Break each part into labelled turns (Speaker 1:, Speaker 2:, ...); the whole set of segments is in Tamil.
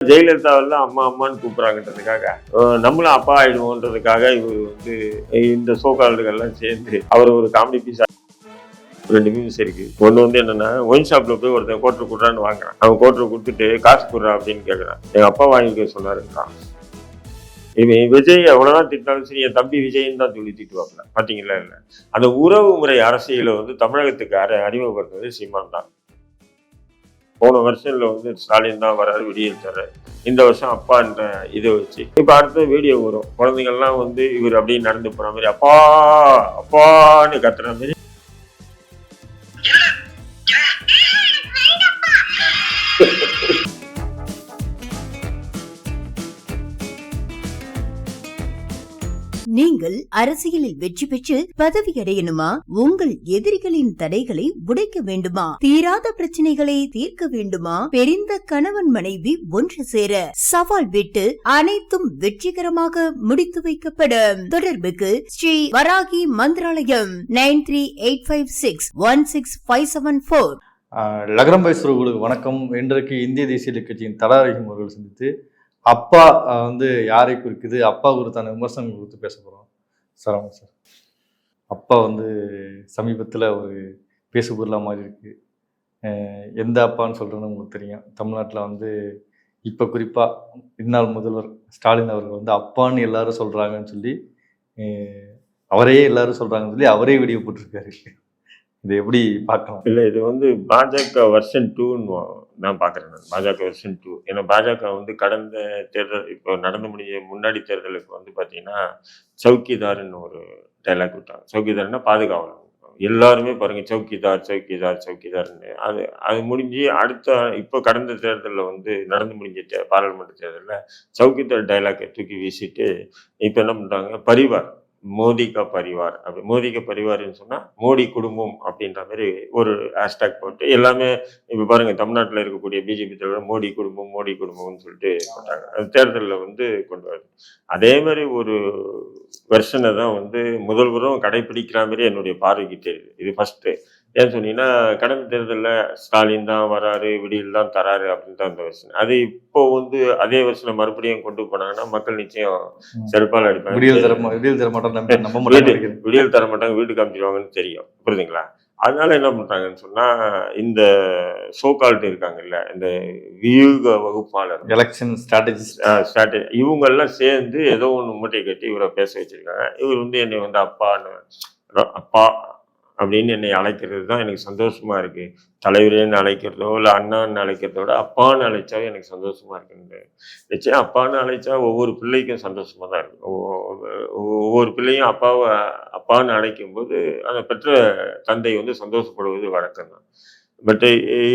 Speaker 1: ஜெயலலிதாவெல்லாம் அம்மா அம்மான்னு கூப்பிடுறாங்கன்றதுக்காக நம்மளும் அப்பா ஆயிடுவோன்றதுக்காக இவர் வந்து இந்த சோகால்டுகள்லாம் சேர்ந்து அவர் ஒரு காமெடி பீஸ் ரெண்டு மீம்ஸ் இருக்கு. ஒன்று வந்து என்னன்னா ஒயின் ஷாப்ல போய் ஒருத்தன் கோட்டர் கொடுறான்னு வாங்குறான். அவன் கோட்டர் கொடுத்துட்டு காசு கொடுறா அப்படின்னு கேட்குறான் எங்க அப்பா வாங்கிக்க சொன்னாருன்றான் இவன் விஜய் எவ்வளவுதான் திட்டினாலும் சரி என் தம்பி விஜய்ன்னு தான் சொல்லி திட்டுவாப்ல பார்த்தீங்களா இல்லை? அந்த உறவு முறை அரசியலை வந்து தமிழகத்துக்கு அறிமுகப்படுத்துவது அறிமுகப்படுத்துறது சீமான் தான். போன வருஷம்ல வந்து ஸ்டாலின் தான் வராரு விடியல் தர்றாரு. இந்த வருஷம் அப்பான்ற இதை வச்சு. இப்போ அடுத்த வீடியோ வரும். குழந்தைங்கள்லாம் வந்து இவர் அப்படியே நடந்து போகிற மாதிரி அப்பா அப்பான்னு கத்துற மாதிரி
Speaker 2: நீங்கள் அரசியலில் வெற்றி பெற்று பதவி அடையணுமா உங்கள் எதிரிகளின் தடைகளை உடைக்க வேண்டுமா? தீராத பிரச்சனைகளை தீர்க்க வேண்டுமா? பெரிந்த கணவன் மனைவி ஒன்று சேர சவால் விட்டு அனைத்தும் வெற்றிகரமாக முடித்து வைக்கப்படும். தொடர்புக்கு Shri Varahi Mandiralayam nine three eight five six one six five seven four.
Speaker 3: ஆஹ் லகரம் பேசுறவர்களுக்கு வணக்கம். இன்றைக்கு இந்திய தேசிய கட்சியின் தடாரகம் அவர்கள் சந்தித்து அப்பா வந்து யாரை குறிக்குது? அப்பா குறித்தான விமர்சனங்கள் குறித்து பேச போகிறோம் சார் ஆமாம் சார். அப்பா வந்து சமீபத்தில் ஒரு பேசு பொருளாக மாறி எந்த அப்பான்னு சொல்கிறதுன்னு உங்களுக்கு தெரியும். தமிழ்நாட்டில் வந்து இப்போ குறிப்பாக இந்நாள் முதல்வர் ஸ்டாலின் அவர்கள் வந்து அப்பான்னு எல்லாரும் சொல்கிறாங்கன்னு சொல்லி அவரையே எல்லாரும் சொல்கிறாங்கன்னு சொல்லி அவரே வீடியோ போட்டிருக்காரு. இதை எப்படி பார்க்கலாம்?
Speaker 1: இல்லை இது வந்து பாஜக வெர்ஷன் டூன்னு நான் பார்க்குறேன் நான். பாஜக வெர்ஷன் டூ ஏன்னா பாஜக வந்து கடந்த தேர்தல் இப்போ நடந்து முடிஞ்ச முன்னாடி தேர்தலுக்கு வந்து பார்த்தீங்கன்னா சௌக்கிதார்னு ஒரு டைலாக் விட்டாங்க சவுக்கிதார்னா பாதுகாவலர். எல்லாருமே பாருங்கள் சௌக்கிதார் சௌக்கிதார் சௌக்கிதார்னு அது அது முடிஞ்சு அடுத்த இப்போ கடந்த தேர்தலில் வந்து நடந்து முடிஞ்ச தே பாராளுமன்ற தேர்தலில் சௌக்கிதார் டைலாக்கை தூக்கி வீசிட்டு இப்போ என்ன பண்ணுறாங்க பரிவார். மோதிகா பரிவார் அப்படி மோதிகா பரிவார்னு சொன்னா மோடி குடும்பம் அப்படின்ற மாதிரி ஒரு ஹேஷ்டாக் போட்டு எல்லாமே இப்போ பாருங்க தமிழ்நாட்டில் இருக்கக்கூடிய பிஜேபி தலைவர் மோடி குடும்பம் மோடி குடும்பம்னு சொல்லிட்டு போட்டாங்க அது தேர்தலில் வந்து கொண்டு வருது அதே மாதிரி ஒரு வெர்ஷனை தான் வந்து முதல்வரும் கடைபிடிக்கிற மாதிரி என்னுடைய பார்வைக்கு தெரியுது. இது ஃபர்ஸ்ட் ஏன்னு சொன்னீங்கன்னா கடந்த தேர்தலில் ஸ்டாலின் தான் வராரு விடியல் தான் தராரு அப்படின்னு தான் அந்த வெர்ஷன் அது இப்போ வந்து அதே வெர்ஷனை மறுபடியும் கொண்டு போனாங்கன்னா மக்கள் நிச்சயம் செருப்பால்
Speaker 3: விடியல் தர
Speaker 1: அடிப்பாங்க
Speaker 3: விடியல் தர மாட்டோம் நம்ப நம்ப
Speaker 1: வீடு விடியல் தர மாட்டாங்க வீடு காமிச்சிருவாங்கன்னு தெரியும். புரியுதுங்களா? அதனால என்ன பண்றாங்கன்னு சொன்னா இந்த சோகால்ட்டு இருக்காங்கல்ல இந்த வியூக வகுப்பாளர்.
Speaker 3: எலெக்ஷன் ஸ்ட்ராட்டஜிஸ்ட்
Speaker 1: ஸ்ட்ராட்டஜி இவங்க எல்லாம் சேர்ந்து ஏதோ ஒன்று மூட்டை கட்டி இவரை பேச வச்சிருக்காங்க. இவர் வந்து என்னை வந்து அப்பான்னு அப்பா அப்படின்னு என்னை அழைக்கிறது தான் எனக்கு சந்தோஷமா இருக்கு. தலைவரேன்னு அழைக்கிறதோ இல்லை அண்ணான்னு அழைக்கிறதோ விட அப்பான்னு அழைச்சா எனக்கு சந்தோஷமா இருக்குன்னு நிச்சயம் அப்பான்னு அழைச்சா ஒவ்வொரு பிள்ளைக்கும் சந்தோஷமா தான் இருக்கும். ஒவ்வொரு பிள்ளையும் அப்பாவை அப்பான்னு அழைக்கும் போது அந்த பெற்ற தந்தை வந்து சந்தோஷப்படுவது வழக்கம் தான் பட்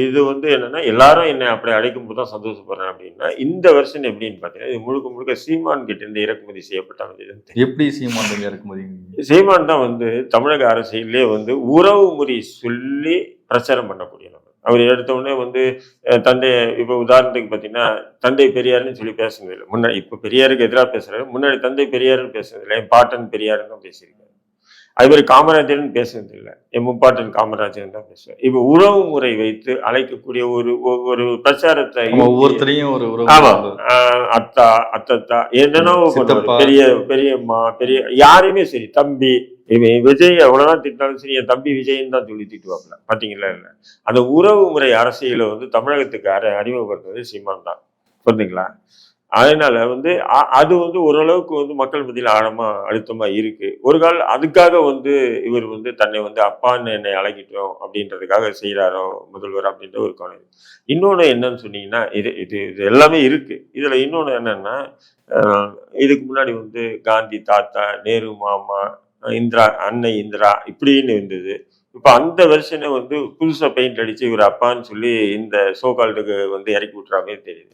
Speaker 1: இது வந்து என்னன்னா எல்லாரும் என்னை அப்படி அழைக்கும் போது தான் சந்தோஷப்படுறேன் அப்படின்னா இந்த வருஷன் எப்படின்னு பார்த்தீங்கன்னா இது முழுக்க முழுக்க சீமான் கிட்ட இருந்து இறக்குமதி செய்யப்பட்ட அமைச்சது
Speaker 3: எப்படி சீமான் இறக்குமதி?
Speaker 1: சீமான் தான் வந்து தமிழக அரசியலே வந்து உறவு முறை சொல்லி பிரச்சாரம் பண்ணக்கூடிய நபர். அவர் எடுத்த உடனே வந்து தந்தை இப்போ உதாரணத்துக்கு பார்த்தீங்கன்னா தந்தை பெரியாருன்னு சொல்லி பேசுனது இல்லை. முன்னாடி இப்போ பெரியாருக்கு எதிராக பேசுறாரு. முன்னாடி தந்தை பெரியாருன்னு பேசுனது இல்லை. என் பாட்டன் பெரியாருன்னு பேசியிருக்காரு. அது மாதிரி காமராஜர்னு பேசுனது இல்லை என் முப்பாட்டன் காமராஜர்னு தான் பேசுவார். இப்போ உறவு முறை வைத்து அழைக்கக்கூடிய ஒரு ஒரு பிரச்சாரத்தை
Speaker 3: ஒவ்வொருத்தரையும் ஒரு உறவு
Speaker 1: அத்தா அத்தத்தா.
Speaker 3: சித்தப்பா.
Speaker 1: பெரிய பெரியம்மா பெரிய யாரையுமே சரி தம்பி இவன் விஜய் எவ்வளவுதான் திட்டினாலும் சரி என் தம்பி விஜய்ன்னு தான் சொல்லி திட்டுவாப்ல பாத்தீங்களா இல்ல அந்த உறவு முறை அரசியலை வந்து தமிழகத்துக்கு அற அறிமுகப்படுத்துவது சீமான் தான். புரிஞ்சுங்களா? அதனால வந்து அ- அது வந்து ஓரளவுக்கு வந்து மக்கள் மத்தியில் ஆழமா அழுத்தமா இருக்கு. ஒரு கால் அதுக்காக வந்து இவர் வந்து தன்னை வந்து அப்பான்னு என்னை அழகிட்டோம் அப்படின்றதுக்காக செய்கிறாரோ முதல்வர் அப்படின்ற ஒரு கோணம் இன்னொன்று என்னன்னு சொன்னீங்கன்னா இது இது இது எல்லாமே இருக்கு. இதுல இன்னொன்று என்னன்னா இதுக்கு முன்னாடி வந்து காந்தி தாத்தா நேரு மாமா இந்திரா அன்னை இந்திரா இப்படின்னு இருந்தது. இப்போ அந்த வெர்ஷனை வந்து புதுசாக பெயிண்ட் அடிச்சு இவர் அப்பான்னு சொல்லி இந்த சோகால்டுக்கு வந்து இறக்கி விட்டுற மாதிரி தெரியுது.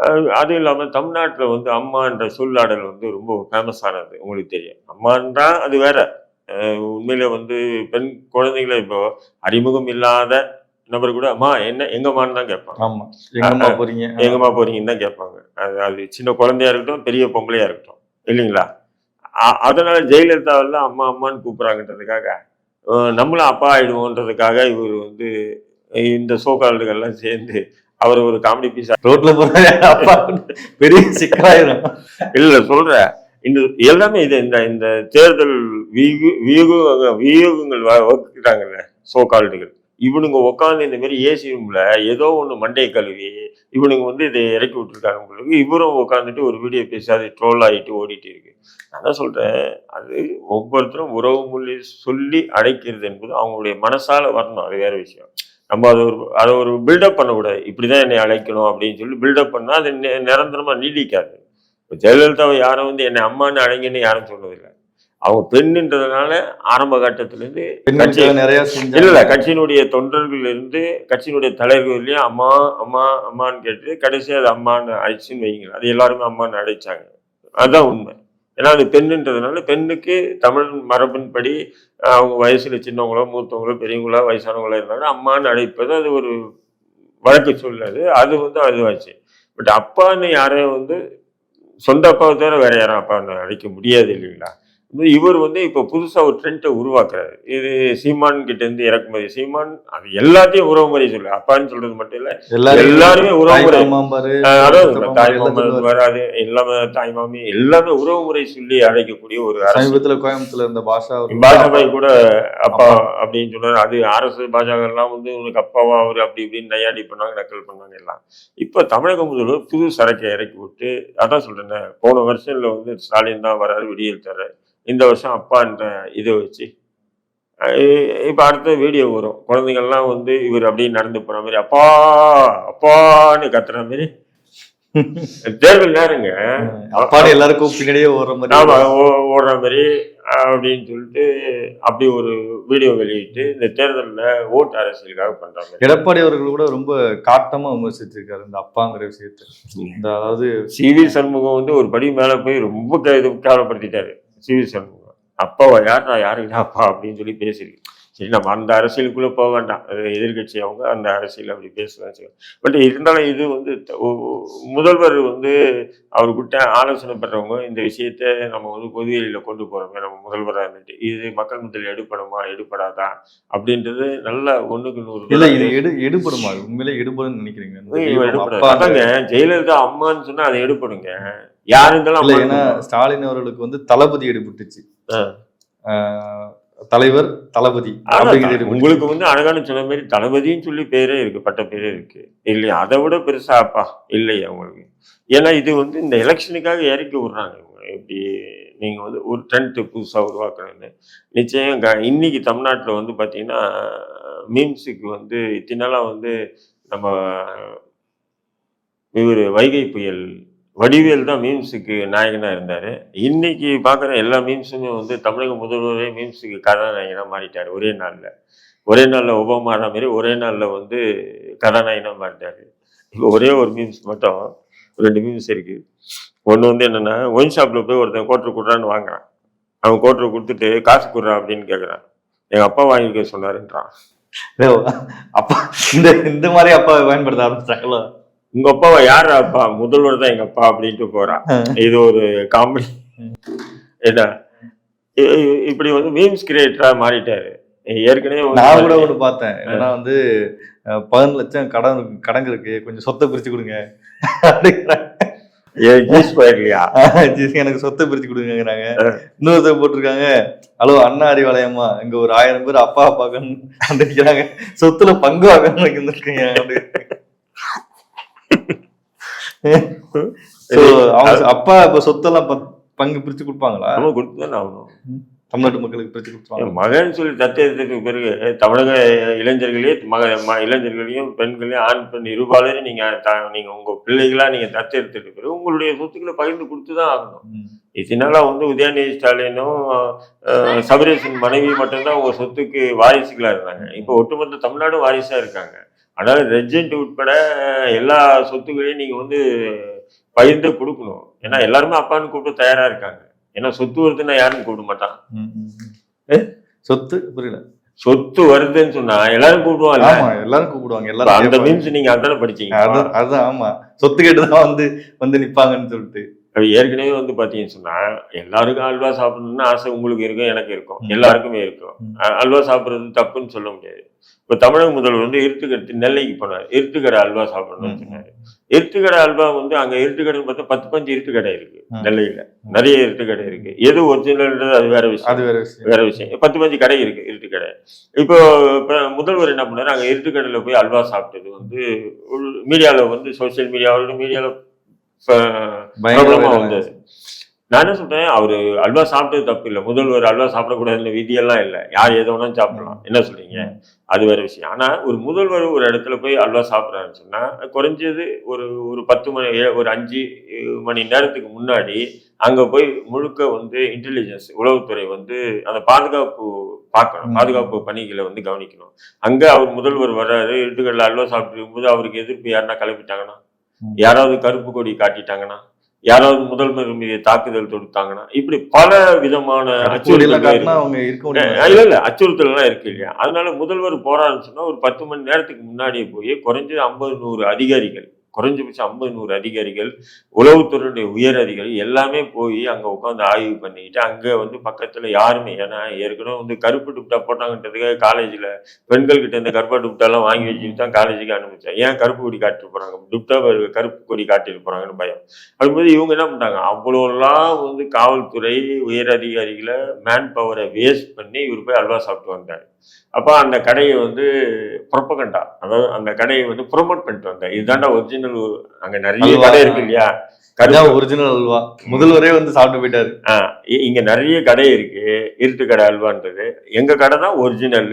Speaker 1: அஹ், அதுவும் இல்லாம தமிழ்நாட்டுல வந்து அம்மான்ற சொல்லாடல் வந்து ரொம்ப ஃபேமஸானது உங்களுக்கு தெரியும். அம்மான்றா அது வேற. உண்மையில வந்து பெண் குழந்தைங்களை இப்போ அறிமுகம் இல்லாத நபர் கூட அம்மா என்ன எங்கம்மான்னு தான் கேட்பாங்க.
Speaker 3: ஆமா. எங்கம்மா போறீங்க?
Speaker 1: எங்கம்மா போறீங்கன்னு தான் கேட்பாங்க. அது அது சின்ன குழந்தையா இருக்கட்டும் பெரிய பொம்பளையா இருக்கட்டும். இல்லைங்களா? அதனால ஜெயலலிதாவெல்லாம் அம்மா அம்மான்னு கூப்பிடுறாங்கன்றதுக்காக நம்மளும் அப்பா ஆயிடுவோன்றதுக்காக இவர் வந்து இந்த சோகால்டுகள்லாம் சேர்ந்து அவர் ஒரு காமெடி பீஸ்
Speaker 3: ரோட்ல போற அப்பா பெரிய சிக்கலாயிரும்.
Speaker 1: இல்ல சொல்றேன் இந்த எல்லாமே இது இந்த இந்த தேர்தல் வியூ வியூக வியூகங்கள் வகுக்கிறாங்கல்ல சோ கால்டுகள் இவனுங்க உட்காந்து இந்த மாதிரி ஏசி ரூம்ல ஏதோ ஒண்ணு மண்டையை கழுவி இவனுங்க வந்து இதை இறக்கி விட்டுருக்காங்க உங்களுக்கு இவரும் உட்காந்துட்டு ஒரு வீடியோ பேசி அது ட்ரோல் ஆகிட்டு ஓடிட்டு இருக்கு. நான் தான் சொல்றேன் அது ஒவ்வொருத்தரும் உறவு மொழி சொல்லி அடைக்கிறது என்பது அவங்களுடைய மனசால வரணும் அது வேற விஷயம். நம்ம அதை ஒரு அதை ஒரு பில்டப் பண்ணக்கூடாது இப்படிதான் என்னை அழைக்கணும் அப்படின்னு சொல்லி பில்டப் பண்ணா அது நி- நிரந்தரமா நீடிக்காது. இப்போ ஜெயலலிதாவை யாரும் வந்து என்னை அம்மான்னு அழைங்கன்னு யாரும் சொன்னதில்லை அவங்க பெண்ணுன்றதுனால ஆரம்ப கட்டத்திலேருந்து கட்சி
Speaker 3: நிறைய
Speaker 1: இல்ல இல்ல கட்சியினுடைய தொண்டர்கள் இருந்து கட்சியினுடைய தலைவர்களையும் அம்மா அம்மா அம்மான்னு கேட்டு கடைசி அது அம்மான்னு அழைச்சுன்னு வைங்களேன் அது எல்லாருமே அம்மான்னு அழைச்சாங்க. அதுதான் உண்மை. ஏன்னா அது பெண்ணுன்றதுனால பெண்ணுக்கு தமிழ் மரபின்படி அவங்க வயசுல சின்னவங்களோ மூத்தவங்களோ பெரியவங்களோ வயசானவங்களோ இருந்தாங்கன்னா அம்மான்னு அழைப்பது அது ஒரு வழக்கு சொல்லாது அது வந்து அதுவாச்சு. பட் அப்பான்னு யாரையும் வந்து சொந்த அப்பாவை தவிர வேற யாரும் அப்பான்னு அழைக்க முடியாது இல்லைங்களா? இவர் வந்து இப்போ புதுசா ஒரு ட்ரெண்டை உருவாக்குறாரு. இது சீமான் கிட்ட இருந்து இறக்குமதி. சீமான் அது எல்லாத்தையும் உறவு முறை சொல்லு. அப்பான்னு சொல்றது மட்டும் இல்ல. எல்லாருமே உறவு முறை.
Speaker 3: மாமாம்பாரு
Speaker 1: அஹ் அதாவது
Speaker 3: சித்தப்பா
Speaker 1: தாய்
Speaker 3: மாமா
Speaker 1: மாமன் வராது. எல்லாமே தாய் மாமி எல்லாமே உறவு முறை சொல்லி அழைக்கக்கூடிய ஒரு
Speaker 3: சமீபத்துல கோயம்புத்தூர்ல இருந்த பாஷா ஒரு
Speaker 1: பாஜபாய் கூட அப்பா அப்படின்னு சொன்னாரு. அது அரசு பாஜக எல்லாம் வந்து உனக்கு அப்பாவா அவரு அப்படி இப்படின்னு நையாடி பண்ணாங்க நக்கல் பண்ணாங்க எல்லாம். இப்ப தமிழக முதல்வர் புது சரக்கை இறக்கி விட்டு அதான் சொல்றேன் போன வருஷம்ல வந்து ஸ்டாலின் தான் வராரு விடியல் தர இந்த வருஷம் அப்பான்ற இதை வச்சு. இப்ப அடுத்த வீடியோ வரும். குழந்தைங்கள்லாம் வந்து இவர் அப்படியே நடந்து போற மாதிரி அப்பா அப்பான்னு கத்துற மாதிரி. தேர்தல் நேரங்க.
Speaker 3: அப்பாடு எல்லாருக்கும் பின்னாடியே ஓடுற மாதிரி.
Speaker 1: ஆமா ஓடுற மாதிரி அப்படின்னு சொல்லிட்டு அப்படி ஒரு வீடியோ வெளியிட்டு இந்த தேர்தல்ல ஓட்டு அரசியலுக்காக மாதிரி.
Speaker 3: எடப்பாடி அவர்கள் கூட ரொம்ப காட்டமா விமர்சிச்சிருக்காரு இந்த அப்பாங்கிற விஷயத்த. இந்த அதாவது
Speaker 1: சி வி சண்முகம் வந்து ஒரு படி மேல போய் ரொம்ப இது கேவலப்படுத்திட்டாரு. சி வி அப்பாவா யார் நான் அப்பா அப்படின்னு சொல்லி பேசியிருக்கு சரி நம்ம அந்த அரசியலுக்குள்ள போக வேண்டாம். அது எதிர்க்கட்சி அவங்க அந்த அரசியல் அப்படி பேசுவாங்க. பட் இருந்தாலும் இது வந்து முதல்வர் வந்து அவர்கிட்ட ஆலோசனை பெறவங்க இந்த விஷயத்த நம்ம வந்து பொதுவெளியில கொண்டு போறோமே நம்ம முதல்வராக இருந்துட்டு. இது மக்கள் மத்தியில் எடுபடுமா எடுபடாதா? அப்படின்றது நல்ல ஒண்ணுக்கு நூறு
Speaker 3: இல்ல இது எடு எடுபடுமா? உண்மையிலே எடுபடும் நினைக்கிறீங்க.
Speaker 1: அதாங்க ஜெயலலிதா அம்மான்னு சொன்னா அதை எடுப்படுங்க யாரு இருந்தாலும்
Speaker 3: இல்ல
Speaker 1: அம்மான்னு
Speaker 3: ஏன்னா. ஸ்டாலின் அவர்களுக்கு வந்து தளபதி எடுபட்டுச்சு. தலைவர் தளபதி.
Speaker 1: உங்களுக்கு வந்து அழகான சொன்ன மாதிரி தளபதின்னு சொல்லி பேரே இருக்கு பட்ட பேரே இருக்கு. இல்லையா அதை விட பெருசா அப்பா இல்லையா உங்களுக்கு ஏன்னா இது வந்து இந்த எலெக்ஷனுக்காக இறக்கி விடுறாங்க இவங்க. இப்படி நீங்க வந்து ஒரு ட்ரெண்ட் புதுசா உருவாக்கணும்னு நிச்சயம் க- இன்னைக்கு தமிழ்நாட்டுல வந்து பாத்தீங்கன்னா மீம்ஸுக்கு வந்து இத்தனை நாளா வந்து நம்ம இவர் வைகை புயல் வடிவேல் தான் மீம்ஸுக்கு நாயகனாக இருந்தார். இன்னைக்கு பார்க்குற எல்லா மீம்ஸுமே வந்து தமிழக முதல்வரே மீம்ஸுக்கு கதாநாயகனாக மாறிட்டார் ஒரே நாளில். ஒரே நாளில் ஒபாமா ஆன மாதிரி ஒரே நாளில் வந்து கதாநாயகனாக மாறிட்டார். இப்போ ஒரே ஒரு மீம்ஸ் மட்டும் ரெண்டு மீம்ஸ் இருக்குது ஒன்று வந்து என்னென்னா ஒயின் ஷாப்பில் போய் ஒருத்தன் கோட்டர் கொடுறான்னு வாங்குறான். அவன் கோட்டர் கொடுத்துட்டு காசு கொடுறான் அப்படின்னு கேட்குறான் எங்கள் அப்பா வாங்கிக்க சொன்னாருன்றான்.
Speaker 3: அப்பா இந்த இந்த மாதிரி அப்பா பயன்படுத்த ஆரம்பிச்சாங்களா?
Speaker 1: உங்க அப்பாவை யார் அப்பா? முதல்வர் தான் எங்க அப்பா அப்படின்ட்டு போறான் இது ஒரு காமெடி என்ன? இப்படி வந்து மீம்ஸ் கிரியேட்டரா மாறிட்டாரு. ஏற்கனவே
Speaker 3: நான் கூட ஒண்ணு பார்த்தேன். ஏன்னா வந்து பதினஞ்சு லட்சம் கடன் கடன் இருக்கு. கொஞ்சம் சொத்தை பிரிச்சு கொடுங்க. அப்படிங்கிறாங்க.
Speaker 1: ஏ, G square இல்லையா
Speaker 3: ஜி, எனக்கு சொத்தை பிரிச்சு கொடுங்கிறாங்க இன்னொருத்தர் போட்டிருக்காங்க. ஹலோ அண்ணா அறிவாலயமா இங்க ஒரு ஆயிரம் பேர் அப்பா அப்பாக்கன்னு வந்திருக்கிறாங்க சொத்துல பங்கு வாங்கன்னு So, அவங்க அப்பா இப்ப சொத்தெல்லாம் பங்கு பிரிச்சு கொடுப்பாங்களா?
Speaker 1: நம்ம கொடுத்துதான் ஆகணும்.
Speaker 3: தமிழ்நாட்டு மக்களுக்கு பிரிச்சு
Speaker 1: என்
Speaker 3: கொடுத்துருவாங்க
Speaker 1: மகன் சொல்லி தத்தெடுத்ததுக்கு பிறகு? தமிழக இளைஞர்களே மக இளைஞர்களையும் பெண்களையும் ஆண் பெண் இருபாலரையும் நீங்க த- நீங்க உங்க பிள்ளைகளா நீங்க தத்தெடுத்ததுக்கு பிறகு உங்களுடைய சொத்துக்களை பகிர்ந்து கொடுத்துதான் ஆகணும்.
Speaker 3: ம்.
Speaker 1: இதனால வந்து உதயநிதி ஸ்டாலினும் அஹ், சபரீஷன் மனைவி மட்டும்தான் உங்க சொத்துக்கு வாரிசுகளா இருந்தாங்க இப்போ ஒட்டுமொத்த தமிழ்நாடும் வாரிசா இருக்காங்க. அதனால ரெஜென்ட் உட்பட எல்லா சொத்துக்களையும் நீங்க வந்து பகிர்ந்து கொடுக்கணும். ஏன்னா எல்லாருமே அப்பான்னு கூப்பிட்டு தயாரா இருக்காங்க. ஏன்னா சொத்து வருதுன்னா யாருன்னு கூப்பிட மாட்டான்.
Speaker 3: சொத்து புரியல.
Speaker 1: சொத்து வருதுன்னு சொன்னா எல்லாரும் கூப்பிடுவாங்க.
Speaker 3: ஆமா எல்லாரும் கூப்பிடுவாங்க. எல்லாரும்
Speaker 1: அந்த. மீம்ஸ் நீங்க அதானே படிச்சீங்க.
Speaker 3: அதான் ஆமா. சொத்து கேட்டுதான் வந்து வந்து நிப்பாங்கன்னு சொல்லிட்டு.
Speaker 1: ஏற்கனவே வந்து பாத்தீங்கன்னு சொன்னா எல்லாருக்கும் அல்வா சாப்பிடணும்னு ஆசை உங்களுக்கு இருக்கும் எனக்கு இருக்கும். எல்லாருக்குமே இருக்கும். அல்வா சாப்பிடுறது தப்புன்னு சொல்ல முடியாது. இப்ப தமிழக முதல்வர் வந்து இருட்டுக்கடை நெல்லைக்கு போனார். இருட்டுக்கடை அல்வா சாப்பிடணும்னு. சொன்னாரு. இருட்டுக்கடை அல்வா வந்து அங்க இருட்டுக்கடைன்னு பார்த்தா பத்து பஞ்சு இருட்டுக்கடை இருக்கு. நெல்லையில. நிறைய இருட்டுக்கடை இருக்கு. எது ஒரிஜினல்ன்றது அது வேற விஷயம்.
Speaker 3: அது வேற விஷயம்.
Speaker 1: வேற விஷயம். பத்து பஞ்சு கடை இருக்கு இருட்டு கடை இப்போ இப்ப முதல்வர் என்ன பண்ணாரு? அங்க இருட்டு கடையில போய் அல்வா சாப்பிட்டது வந்து மீடியால வந்து சோசியல் மீடியாவோட மீடியால பிரபலமா வந்தது நான் என்ன சொல்றேன் அவரு அல்வா சாப்பிட்டது தப்பு இல்லை. முதல்வர் அல்வா சாப்பிடக்கூடாதுன்னு விதியெல்லாம் இல்லை. யார் எது வேணாலும் சாப்பிடலாம். என்ன சொல்றீங்க? அது வேற விஷயம். ஆனா ஒரு முதல்வர் ஒரு இடத்துல போய் அல்வா சாப்பிட்றாருன்னு சொன்னா குறைஞ்சது ஒரு ஒரு பத்து மணி ஒரு அஞ்சு மணி நேரத்துக்கு முன்னாடி அங்க போய் முழுக்க வந்து இன்டெலிஜென்ஸ் உளவுத்துறை வந்து அந்த பாதுகாப்பு பார்க்கணும். பாதுகாப்பு பணிகளை வந்து கவனிக்கணும். அங்க அவர் முதல்வர் வர்றாரு இட்டுக்கடல அல்வா சாப்பிட்டு இருக்கும்போது அவருக்கு எதிர்ப்பு யாருன்னா கிளப்பிட்டாங்கன்னா. யாராவது கருப்பு கொடி காட்டிட்டாங்கன்னா யாராவது முதல்வர் மீது தாக்குதல் தொடுத்தாங்கன்னா இப்படி பல விதமான
Speaker 3: முடியாது
Speaker 1: இல்ல இல்ல அச்சுறுத்தல் எல்லாம் இருக்கு இல்லையா? அதனால முதல்வர் போறாருன்னு சொன்னா ஒரு பத்து மணி நேரத்துக்கு முன்னாடியே போய் குறைஞ்சது ஐம்பது நூறு அதிகாரிகள் குறைஞ்சபட்சம் ஐம்பது நூறு அதிகாரிகள் உளவுத்துறையுடைய உயர் அதிகாரி எல்லாமே போய் அங்கே உட்காந்து ஆய்வு பண்ணிக்கிட்டு அங்கே வந்து பக்கத்தில் யாருமே ஏன்னா ஏற்கனவே வந்து கருப்பு டுப்டா போட்டாங்கன்றதுக்காக காலேஜில் பெண்கள்கிட்ட இந்த கருப்பு டுப்டாலாம் வாங்கி வச்சுட்டு தான் காலேஜுக்கு அனுப்பிச்சேன். ஏன் கருப்பு கொடி காட்டிட்டு போகிறாங்க டுப்டா கருப்பு கொடி காட்டிட்டு போகிறாங்கன்னு பயம். அப்படிம்போது இவங்க என்ன பண்றாங்க? அவ்வளோலாம் வந்து காவல்துறை உயர் அதிகாரிகளை மேன் பவரை வேஸ்ட் பண்ணி இவர் போய் அல்வா சாப்பிட்டு வந்தார் அப்போ அந்த கடையை வந்து ப்ரொப்பகண்டா அதாவது அந்த கடையை வந்து ப்ரொமோட் பண்ணிட்டு வந்தார் இதுதான்டா ஒரிஜினல் அங்க நிறைய. கடை இருக்கு இல்லையா?
Speaker 3: அதான் ஒரிஜினல் அல்வா. முதல்வரே வந்து சாப்பிட்டு போயிட்டாரு.
Speaker 1: ஆ, இங்க நிறைய கடை இருக்கு. இருட்டு கடை அல்வான்றது. எங்க கடை தான் ஒரிஜினல்.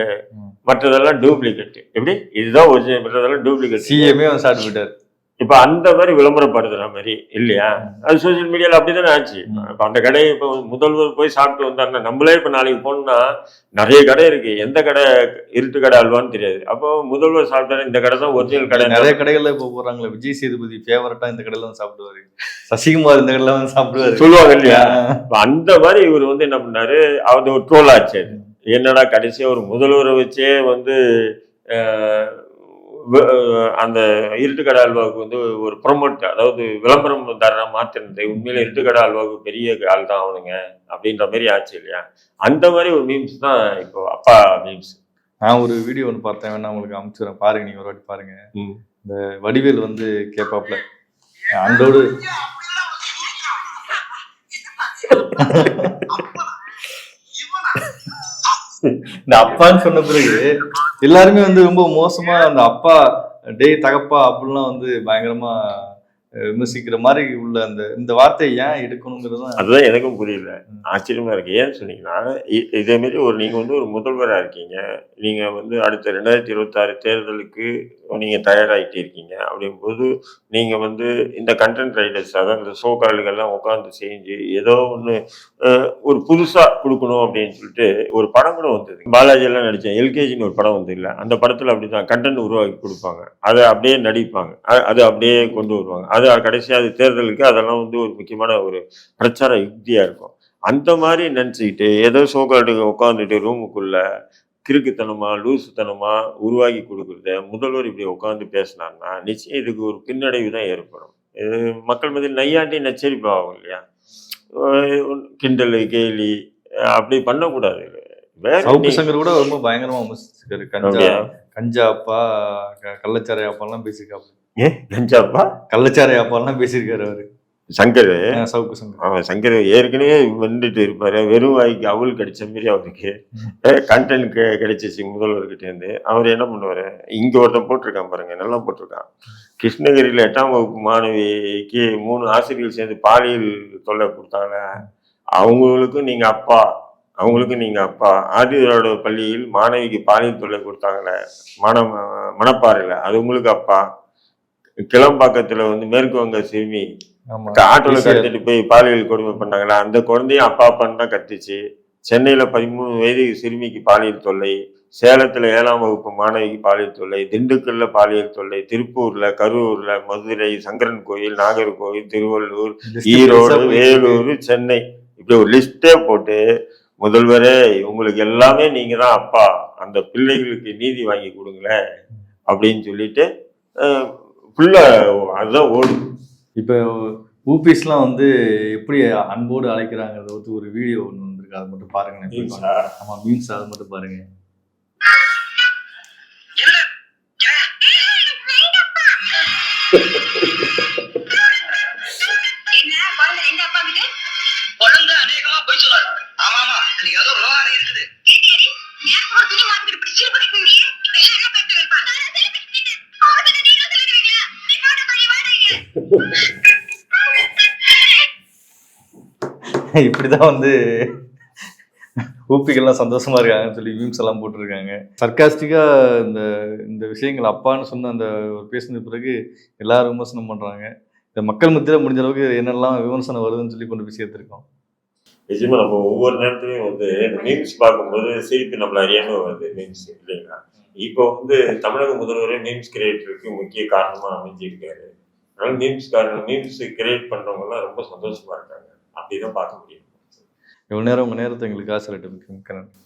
Speaker 1: மற்றதெல்லாம் டூப்ளிகேட் எப்படி? இதுதான் ஒரிஜினல் மற்றதெல்லாம் டூப்ளிகேட்
Speaker 3: சிஎம்ஏ வந்து சாப்பிட்டு போயிட்டாரு.
Speaker 1: இப்ப அந்த மாதிரி விளம்பரப்படுத்துற மாதிரி இல்லையா? அது சோசியல் மீடியால அப்படிதானே ஆச்சு. இப்ப அந்த கடையை இப்ப முதல்வர் போய் சாப்பிட்டு வந்தாருன்னா நம்மளே இப்ப நாளைக்கு போனோம்னா நிறைய கடை இருக்கு. எந்த கடை? இருட்டு கடை அல்வான்னு தெரியாது. அப்போ முதல்வர் சாப்பிட்டாரு இந்த கடை தான் ஒரிஜினல் கடை
Speaker 3: நிறைய கடைகள்ல இப்ப போறாங்களே விஜய் சேதுபதி ஃபேவரட்டா இந்த கடையில வந்து சாப்பிடுவாரு. சசிகுமார் இந்த கடையில வந்து சாப்பிடுவாரு.
Speaker 1: சொல்லுவாங்க இல்லையா? இப்ப அந்த மாதிரி இவர் வந்து என்ன பண்ணாரு? அது ஒரு ட்ரோல் ஆச்சு. என்னடா கடைசியா ஒரு முதல்வரை வச்சே வந்து அந்த இருட்டுக்கடை அல்வாவுக்கு வந்து ஒரு ப்ரொமோட் அதாவது விளம்பரம் தர மாத்திருந்தது உண்மையில இருட்டுக்கடை அல்வாவுக்கு பெரிய ஆள் தான் அவனுங்க அப்படின்ற மாதிரி ஆச்சு இல்லையா? அந்த மாதிரி ஒரு மீம்ஸ் தான் இப்போ அப்பா மீம்ஸ்
Speaker 3: நான் ஒரு வீடியோ ஒன்று பார்த்தேன் வேணா உங்களுக்கு அனுப்பிச்சுறேன் பாருங்க நீங்க ஒரு வாட்டி பாருங்க. இந்த வடிவேல் வந்து கேட்பாப்ல அண்டோடு இந்த அப்பான்னு சொன்ன பிறகு எல்லாருமே வந்து ரொம்ப மோசமா அந்த அப்பா டேய் தகப்பா அப்படிலாம் வந்து பயங்கரமா விமர்சிக்கிற மாதிரி உள்ள அந்த இந்த வார்த்தையை ஏன் எடுக்கணுங்கிறது தான்
Speaker 1: அதுதான் எனக்கும் புரியல. ஆச்சரியமா இருக்கு. ஏன்னு சொன்னீங்கன்னா இதே மாதிரி ஒரு நீங்க வந்து ஒரு முதல்வரா இருக்கீங்க. நீங்க வந்து அடுத்த ரெண்டாயிரத்தி இருபத்தாறு தேர்தலுக்கு நீங்கள் தயாராகிட்டு இருக்கீங்க. அப்படிங்கும்போது நீங்கள் வந்து இந்த கண்டென்ட் ரைடர்ஸ் அதாவது இந்த ஷோ கால்கள்லாம் உட்காந்து செஞ்சு ஏதோ ஒன்று ஒரு புதுசாக கொடுக்கணும் அப்படின்னு சொல்லிட்டு ஒரு படம் கூட வந்தது. பாலாஜியெல்லாம் நடித்தேன் எல்கேஜின்னு ஒரு படம் வந்து இல்லை. அந்த படத்தில் அப்படி தான் கண்டென்ட் உருவாக்கி கொடுப்பாங்க. அதை அப்படியே நடிப்பாங்க. அது அப்படியே கொண்டு வருவாங்க. அது கடைசியாக அது தேர்தலுக்கு அதெல்லாம் வந்து ஒரு முக்கியமான ஒரு பிரச்சார யுக்தியாக இருக்கும். அந்த மாதிரி நினச்சிக்கிட்டு ஏதோ ஷோகார்டுக்கு உட்காந்துட்டு ரூமுக்குள்ளே கிறுக்குத்தனமா லூசுத்தனமா உருவாக்கி கொடுக்குறத முதல்வர் இப்படி உட்காந்து பேசினார்னா நிச்சயம் இதுக்கு ஒரு பின்னடைவு தான் ஏற்படும். இது மக்கள் மத்தியில் நையாண்டி நச்சரிப்பு ஆகும் இல்லையா? கிண்டல் கேலி அப்படி பண்ணக்கூடாது.
Speaker 3: சவுக்கு சங்கர் கூட ரொம்ப பயங்கரமா விமர்சிச்சிருக்காரு. கஞ்சா
Speaker 1: அப்படியா?
Speaker 3: கஞ்சா அப்பா க- கள்ளச்சாராய அப்பாலாம் பேசியிருக்காரு
Speaker 1: ஏ கஞ்சாப்பா
Speaker 3: கள்ளச்சாராய அப்பாலாம் பேசியிருக்காரு அவரு.
Speaker 1: சங்கர்.
Speaker 3: சவுக்கு சங்கர்.
Speaker 1: சங்கர் ஏற்கனவே வந்துட்டு இருப்பாரு. வெறும் வாய்க்கு அவள் கடிச்ச மாதிரி அவருக்கு. கண்டென்ட் கிடைச்சிச்சு முதல்வர்கிட்ட இருந்து. அவர் என்ன பண்ணுவாரு? இங்க ஒருத்தன் போட்டிருக்கான் பாருங்க. நல்லா போட்டிருக்கான். கிருஷ்ணகிரியில எட்டாம் வகுப்பு மாணவிக்கு மூணு ஆசிரியர்கள் சேர்ந்து பாலியல் தொல்லை கொடுத்தாங்க. அவங்களுக்கும் நீங்க அப்பா. அவங்களுக்கும் நீங்க அப்பா. ஆதிரோட பள்ளியில் மாணவிக்கு பாலியல் தொல்லை கொடுத்தாங்களே மன மணப்பாறையில அது உங்களுக்கு அப்பா. கிளம்பாக்கத்துல வந்து மேற்கு வங்க சிறுமி. ஆட்டோல
Speaker 3: ஈஸியா
Speaker 1: கடத்திட்டு போய் பாலியல் கொடுமை பண்ணாங்களா அந்த குழந்தையும் அப்பா அப்பான்னு தான் கத்துச்சு சென்னையில பதிமூணு வயது சிறுமிக்கு பாலியல் தொல்லை சேலத்துல ஏழாம் வகுப்பு மாணவிக்கு பாலியல் தொல்லை திண்டுக்கல்ல பாலியல் தொல்லை திருப்பூர்ல கரூர்ல மதுரை சங்கரன் கோயில் நாகர்கோவில் திருவள்ளூர் ஈரோடு வேலூர் சென்னை. இப்படி ஒரு லிஸ்டே போட்டு முதல்வரே உங்களுக்கு எல்லாமே நீங்க தான் அப்பா அந்த பிள்ளைகளுக்கு நீதி வாங்கி கொடுங்களேன் அப்படின்னு சொல்லிட்டு ஃபுல்லா அதுதான் ஓடும்
Speaker 3: இப்போ ஊபிஸ்லாம் வந்து எப்படி அன்போடு அழைக்கிறாங்கிறத வந்து ஒரு வீடியோ ஒன்று வந்திருக்கு. அதை மட்டும் பாருங்க
Speaker 1: மீன்ஸா?
Speaker 3: ஆமா மீன்ஸ் அதை மட்டும் பாருங்க. இப்படிதான் வந்து ஊப்பிகள்லாம் சந்தோஷமா இருக்காங்கன்னு சொல்லி மீம்ஸ் எல்லாம் போட்டிருக்காங்க. சர்க்காஸ்டிக்கா இந்த இந்த விஷயங்கள் அப்பான்னு சொன்ன அந்த ஒரு பேசின பிறகு எல்லாரும் விமர்சனம் பண்றாங்க. இந்த மக்கள் மத்தியில முடிஞ்ச அளவுக்கு என்னெல்லாம் விமர்சனம் வருதுன்னு சொல்லி கொண்டு போய் சேர்த்திருக்கோம்.
Speaker 1: நிஜமா நம்ம ஒவ்வொரு நேரத்துலயும் வந்து மீம்ஸ் பார்க்கும்போது சிரிப்பு நம்மள அறியாம வருது மீம்ஸ் இல்லைங்களா? இப்போ வந்து தமிழக முதல்வரே மீம்ஸ் கிரியேட்டருக்கு முக்கிய காரணமா அமைஞ்சிருக்காரு. அதனால மீம்ஸ் காரணம் மீம்ஸ் கிரியேட் பண்றவங்க எல்லாம் ரொம்ப சந்தோஷமா இருக்காங்க. அப்படிதான் பார்க்க முடியும்.
Speaker 3: இவ்வளவு நேரம் உங்க நேரத்தை எங்களுக்கு ஆசிரியர் மிக்க நன்றி.